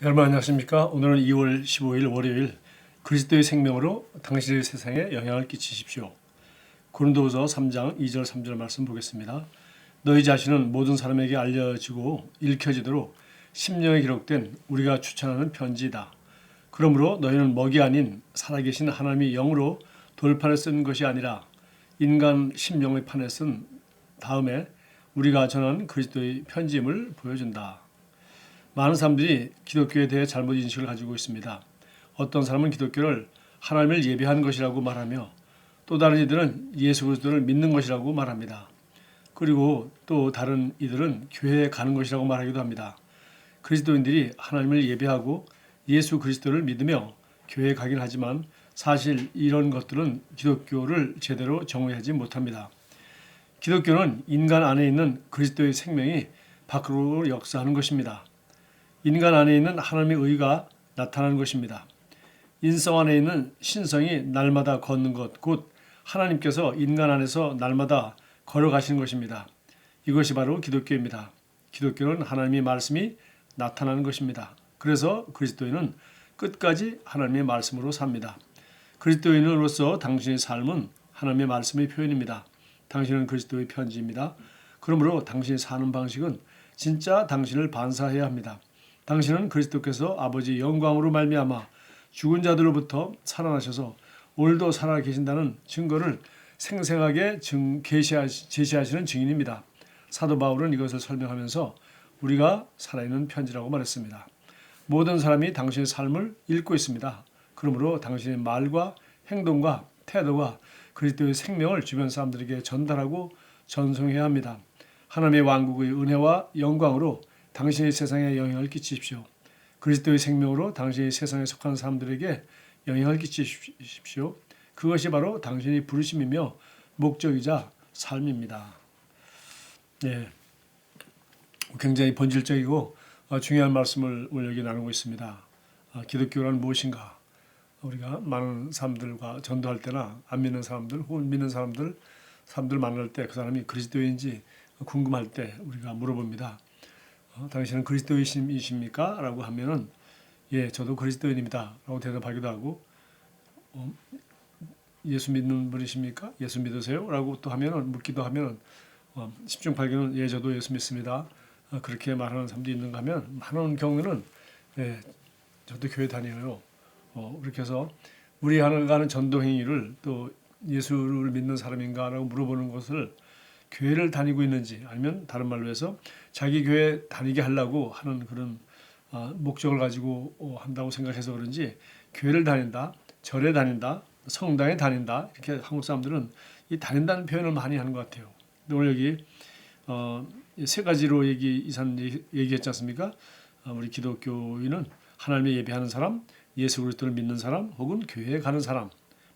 여러분 안녕하십니까? 오늘은 2월 15일 월요일 그리스도의 생명으로 당신의 세상에 영향을 끼치십시오. 고린도후서 3장 2절 3절 말씀 보겠습니다. 너희 자신은 모든 사람에게 알려지고 읽혀지도록 심령에 기록된 우리가 추천하는 편지이다. 그러므로 너희는 먹이 아닌 살아계신 하나님의 영으로 돌판에 쓴 것이 아니라 인간 심령의 판에 쓴 다음에 우리가 전한 그리스도의 편지임을 보여준다. 많은 사람들이 기독교에 대해 잘못 인식을 가지고 있습니다. 어떤 사람은 기독교를 하나님을 예배하는 것이라고 말하며 또 다른 이들은 예수 그리스도를 믿는 것이라고 말합니다. 그리고 또 다른 이들은 교회에 가는 것이라고 말하기도 합니다. 그리스도인들이 하나님을 예배하고 예수 그리스도를 믿으며 교회에 가긴 하지만 사실 이런 것들은 기독교를 제대로 정의하지 못합니다. 기독교는 인간 안에 있는 그리스도의 생명이 밖으로 역사하는 것입니다. 인간 안에 있는 하나님의 의가 나타나는 것입니다. 인성 안에 있는 신성이 날마다 걷는 것, 곧 하나님께서 인간 안에서 날마다 걸어가시는 것입니다. 이것이 바로 기독교입니다. 기독교는 하나님의 말씀이 나타나는 것입니다. 그래서 그리스도인은 끝까지 하나님의 말씀으로 삽니다. 그리스도인으로서 당신의 삶은 하나님의 말씀의 표현입니다. 당신은 그리스도의 편지입니다. 그러므로 당신이 사는 방식은 진짜 당신을 반사해야 합니다. 당신은 그리스도께서 아버지 영광으로 말미암아 죽은 자들로부터 살아나셔서 오늘도 살아 계신다는 증거를 생생하게 증, 계시하시, 제시하시는 증인입니다. 사도 바울은 이것을 설명하면서 우리가 살아있는 편지라고 말했습니다. 모든 사람이 당신의 삶을 읽고 있습니다. 그러므로 당신의 말과 행동과 태도가 그리스도의 생명을 주변 사람들에게 전달하고 전송해야 합니다. 하나님의 왕국의 은혜와 영광으로 당신의 세상에 영향을 끼치십시오. 그리스도의 생명으로 당신이 세상에 속한 사람들에게 영향을 끼치십시오. 그것이 바로 당신이 부르심이며 목적이자 삶입니다. 네. 굉장히 본질적이고 어, 중요한 말씀을 오늘 여기 나누고 있습니다. 아, 기독교란 무엇인가? 우리가 많은 사람들과 전도할 때나 안 믿는 사람들 혹은 믿는 사람들 사람들 만날 때 그 사람이 그리스도인지 궁금할 때 우리가 물어봅니다. 어, 당신은 그리스도이십니까? 라고 하면은 예, 저도 그리스도인입니다. 라고 대답하기도 하고 어, 예수 믿는 분이십니까? 예수 믿으세요? 라고 또 하면은 묻기도 하면은 어, 10중 8개는 예, 저도 예수 믿습니다. 어, 그렇게 말하는 사람도 있는가 하면 많은 경우는 예, 저도 교회 다녀요. 어, 그렇게 해서 우리 하는 전도 행위를 또 예수를 믿는 사람인가라고 물어보는 것을 교회를 다니고 있는지 아니면 다른 말로 해서 자기 교회 다니게 하려고 하는 그런 어, 목적을 가지고 어, 한다고 생각해서 그런지 교회를 다닌다, 절에 다닌다, 성당에 다닌다 이렇게 한국 사람들은 이 다닌다는 표현을 많이 하는 것 같아요. 오늘 여기 어, 세 가지로 얘기 이산 얘기했지 않습니까? 어, 우리 기독교인은 하나님의 예배하는 사람, 예수 그리스도를 믿는 사람, 혹은 교회에 가는 사람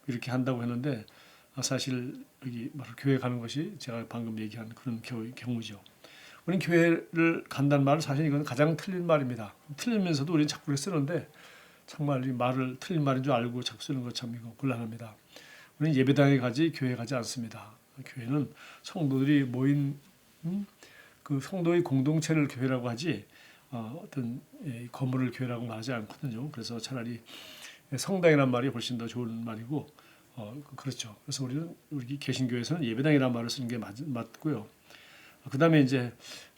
이렇게 한다고 했는데 아, 사실 여기 교회 가는 것이 제가 방금 얘기한 그런 경우죠. 우리는 교회를 간다는 말은 사실 이건 가장 틀린 말입니다. 틀리면서도 우리는 자꾸 쓰는데 정말 이 말을 틀린 말인 줄 알고 자꾸 쓰는 것 참 이거 곤란합니다. 우리는 예배당에 가지 교회에 가지 않습니다. 교회는 성도들이 모인 음? 그 성도의 공동체를 교회라고 하지 어, 떤 예, 건물을 교회라고 말하지 않거든요. 그래서 차라리 성당이란 말이 훨씬 더 좋은 말이고 어, 그렇죠. 그래서 우리는 우리 개신교에서는 예배당이라는 말을 쓰는 게 맞, 맞고요. 그 다음에 이제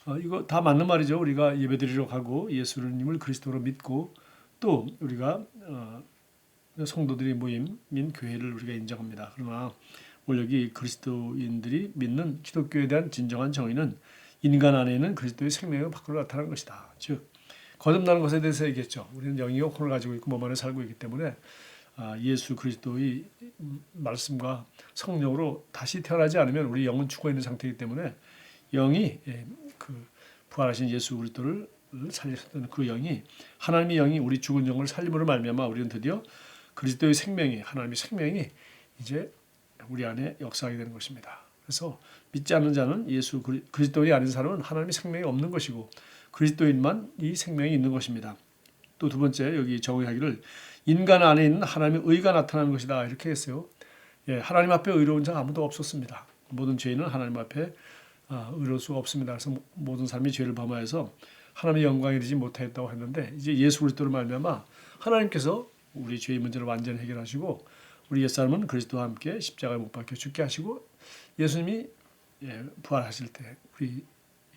어, 이거 다 맞는 말이죠. 우리가 예배드리러 가고 예수님을 그리스도로 믿고 또 우리가 어, 성도들이 모임인 교회를 우리가 인정합니다. 그러나 오늘 여기 그리스도인들이 믿는 기독교에 대한 진정한 정의는 인간 안에 있는 그리스도의 생명이 밖으로 나타나는 것이다. 즉 거듭나는 것에 대해서 얘기했죠. 우리는 영이 영혼을 가지고 있고 몸 안에 살고 있기 때문에 아, 예수 그리스도의 말씀과 성령으로 다시 태어나지 않으면 우리 영은 죽어 있는 상태이기 때문에 영이 예, 그 부활하신 예수 그리스도를 살리셨던 그 영이 하나님의 영이 우리 죽은 영을 살림으로 말미암아 우리는 드디어 그리스도의 생명이 하나님의 생명이 이제 우리 안에 역사하게 되는 것입니다. 그래서 믿지 않는 자는 예수 그리스도인이 아닌 사람은 하나님의 생명이 없는 것이고 그리스도인만 이 생명이 있는 것입니다. 또 두 번째 여기 정의하기를 인간 있는 하나님의 의가 나타나는 것이다 이렇게 했어요. 예, 하나님 앞에 의로운 자가 아무도 없었습니다. 모든 죄인은 하나님 앞에 아, 의로울 수가 없습니다. 그래서 모든 사람이 죄를 범하여서 하나님의 영광이 되지 못하였다고 했는데 이제 예수 그리스도로 말미암아 하나님께서 우리 죄의 문제를 완전히 해결하시고 우리 옛사람은 그리스도와 함께 십자가에 못 박혀 죽게 하시고 예수님이 예, 부활하실 때 우리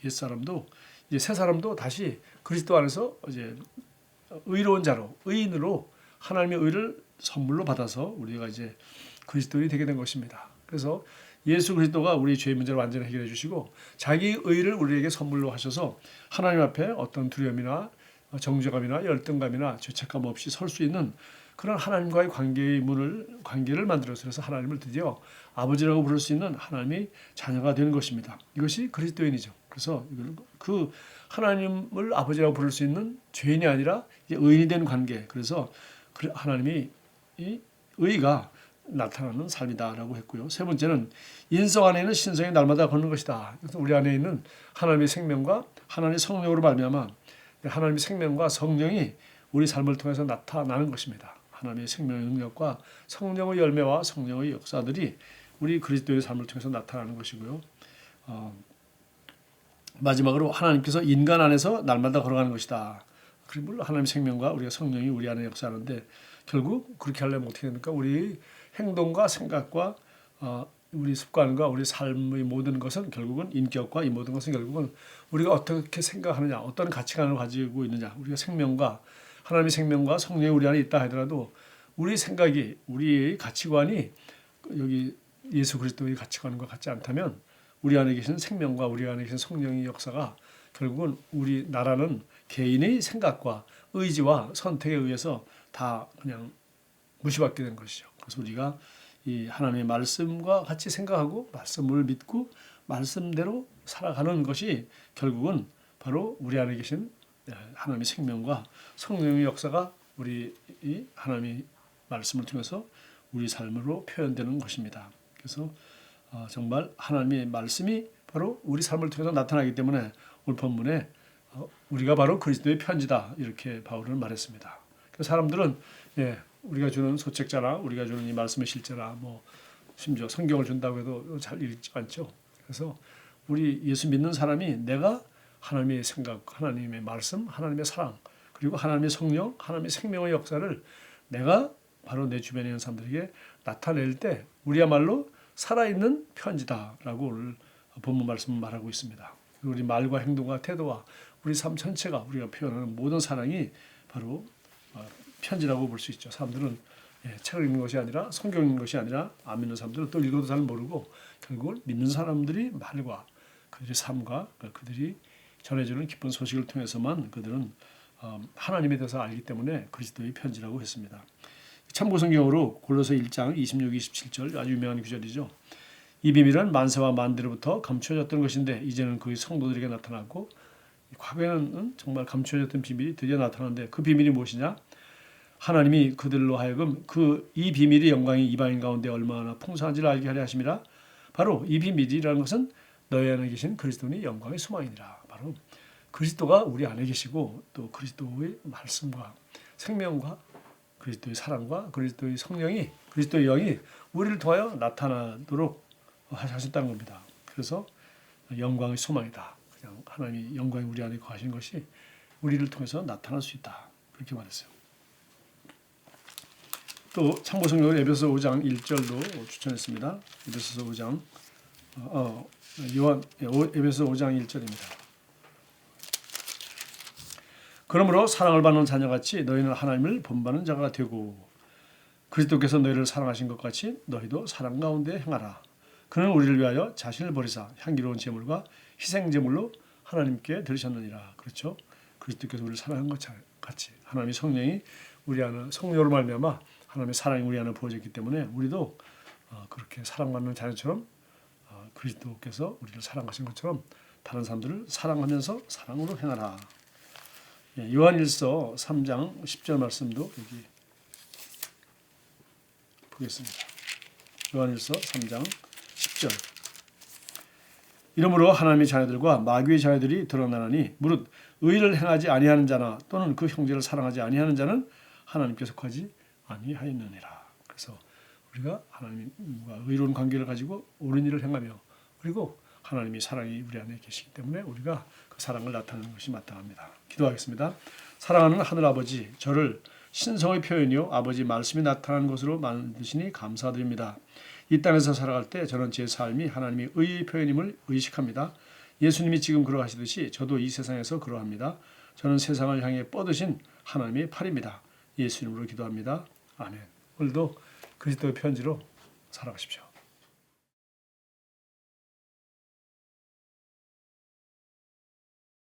옛사람도 이제 새 사람도 다시 그리스도 안에서 이제 의로운 자로 의인으로 하나님의 의를 선물로 받아서 우리가 이제 그리스도인이 되게 된 것입니다. 그래서 예수 그리스도가 우리 죄의 문제를 완전히 해결해 주시고 자기 의를 우리에게 선물로 하셔서 하나님 앞에 어떤 두려움이나 정죄감이나 열등감이나 죄책감 없이 설 수 있는 그런 하나님과의 관계의 문을 관계를 만들어서 하나님을 드디어 아버지라고 부를 수 있는 하나님이 자녀가 되는 것입니다. 이것이 그리스도인이죠. 그래서 그 하나님을 아버지라고 부를 수 있는 죄인이 아니라 의인이 된 관계. 그래서 그 하나님이 이 의가 나타나는 삶이다라고 했고요. 세 번째는 인성 안에 있는 신성이 날마다 걷는 것이다. 그래서 우리 안에 있는 하나님의 생명과 하나님의 성령으로 말미암아 하나님의 생명과 성령이 우리 삶을 통해서 나타나는 것입니다. 하나님의 생명의 능력과 성령의 열매와 성령의 역사들이 우리 그리스도의 삶을 통해서 나타나는 것이고요. 어, 마지막으로 하나님께서 인간 안에서 날마다 걸어가는 것이다. 그리고 물론 하나님의 생명과 우리가 성령이 우리 안에 역사하는데 결국 그렇게 하려면 어떻게 됩니까? 우리 행동과 생각과 어, 우리 습관과 우리 삶의 모든 것은 결국은 인격과 이 모든 것은 결국은 우리가 어떻게 생각하느냐, 어떤 가치관을 가지고 있느냐, 우리가 생명과 하나님의 생명과 성령이 우리 안에 있다 하더라도 우리 생각이 우리의 가치관이 여기 예수 그리스도의 가치관과 같지 않다면 우리 안에 계신 생명과 우리 안에 계신 성령의 역사가 결국은 우리 나라는 개인의 생각과 의지와 선택에 의해서 다 그냥 무시받게 된 것이죠. 그래서 우리가 이 하나님의 말씀과 같이 생각하고 말씀을 믿고 말씀대로 살아가는 것이 결국은 바로 우리 안에 계신 하나님의 생명과 성령의 역사가 우리 이 하나님의 말씀을 통해서 우리 삶으로 표현되는 것입니다. 그래서 어, 정말 하나님의 말씀이 바로 우리 삶을 통해서 나타나기 때문에 오늘 본문에 어, 우리가 바로 그리스도의 편지다 이렇게 바울은 말했습니다. 그 사람들은 예, 우리가 주는 소책자나 우리가 주는 이 말씀의 실제나 뭐 심지어 성경을 준다고 해도 잘 읽지 않죠. 그래서 우리 예수 믿는 사람이 내가 하나님의 생각, 하나님의 말씀, 하나님의 사랑, 그리고 하나님의 성령, 하나님의 생명의 역사를 내가 바로 내 주변에 있는 사람들에게 나타낼 때 우리야말로 살아있는 편지다라고 오늘 본문 말씀은 말하고 있습니다. 우리 말과 행동과 태도와 우리 삶 전체가 우리가 표현하는 모든 사랑이 바로 어, 편지라고 볼 수 있죠. 사람들은 예, 책을 읽는 것이 아니라 성경 읽는 것이 아니라 안 믿는 사람들은 또 읽어도 잘 모르고 결국은 믿는 사람들이 말과 그들의 삶과 그들이 전해주는 기쁜 소식을 통해서만 그들은 어, 하나님에 대해서 알기 때문에 그리스도의 편지라고 했습니다. 참고 성경으로 골로새 1장 26, 27절 아주 유명한 구절이죠. 이 비밀은 만세와 만대로부터 감추어졌던 것인데 이제는 그의 성도들에게 나타났고 과거에는 정말 감추어졌던 비밀이 드디어 나타났는데 그 비밀이 무엇이냐? 하나님이 그들로 하여금 그 이 비밀의 영광이 이방인 가운데 얼마나 풍성한지를 알게 하려 하심이라. 바로 이 비밀이라는 것은 너희 안에 계신 그리스도의 영광의 소망이니라. 바로 그리스도가 우리 안에 계시고 또 그리스도의 말씀과 생명과 그리스도의 사랑과 그리스도의 성령이 그리스도의 영이 우리를 통하여 나타나도록 하셨다는 겁니다. 그래서 영광의 소망이다. 그냥 하나님이 영광이 우리 안에 거하신 것이 우리를 통해서 나타날 수 있다. 그렇게 말했어요. 또 참고성경을 에베소 5장 1절도 추천했습니다. 에베소 5장 어, 요한 에베소 5장 1절입니다. 그러므로 사랑을 받는 자녀같이 너희는 하나님을 본받는 자가 되고 그리스도께서 너희를 사랑하신 것 같이 너희도 사랑 가운데 행하라. 그는 우리를 위하여 자신을 버리사 향기로운 제물과 희생 제물로 하나님께 드리셨느니라. 그렇죠? 그리스도께서 우리를 사랑한 것 같이 하나님의 성령이 우리 안에 성령으로 말미암아 하나님의 사랑이 우리 안에 부어졌기 때문에 우리도 어, 그렇게 사랑받는 자녀처럼 어, 그리스도께서 우리를 사랑하신 것처럼 다른 사람들을 사랑하면서 사랑으로 행하라. 예, 요한일서 3장 10절 말씀도 여기 보겠습니다. 요한일서 3장 10절. 이러므로 하나님의 자녀들과 마귀의 자녀들이 드러나나니 무릇 의를 행하지 아니하는 자나 또는 그 형제를 사랑하지 아니하는 자는 하나님께 속하지 아니하였느니라. 그래서 우리가 하나님과 의로운 관계를 가지고 옳은 일을 행하며 그리고 하나님의 사랑이 우리 안에 계시기 때문에 우리가 그그 사랑을 나타내는 것이 마땅합니다. 기도하겠습니다. 사랑하는 하늘 아버지, 저를 신성의 표현이요 아버지 말씀이 나타나는 것으로 만드시니 감사드립니다. 이 땅에서 살아갈 때 저는 제 삶이 하나님의 의의 표현임을 의식합니다. 예수님이 지금 그러하시듯이 저도 이 세상에서 그러합니다. 저는 세상을 향해 뻗으신 하나님의 팔입니다. 예수님으로 기도합니다. 아멘. 오늘도 그리스도의 편지로 살아가십시오.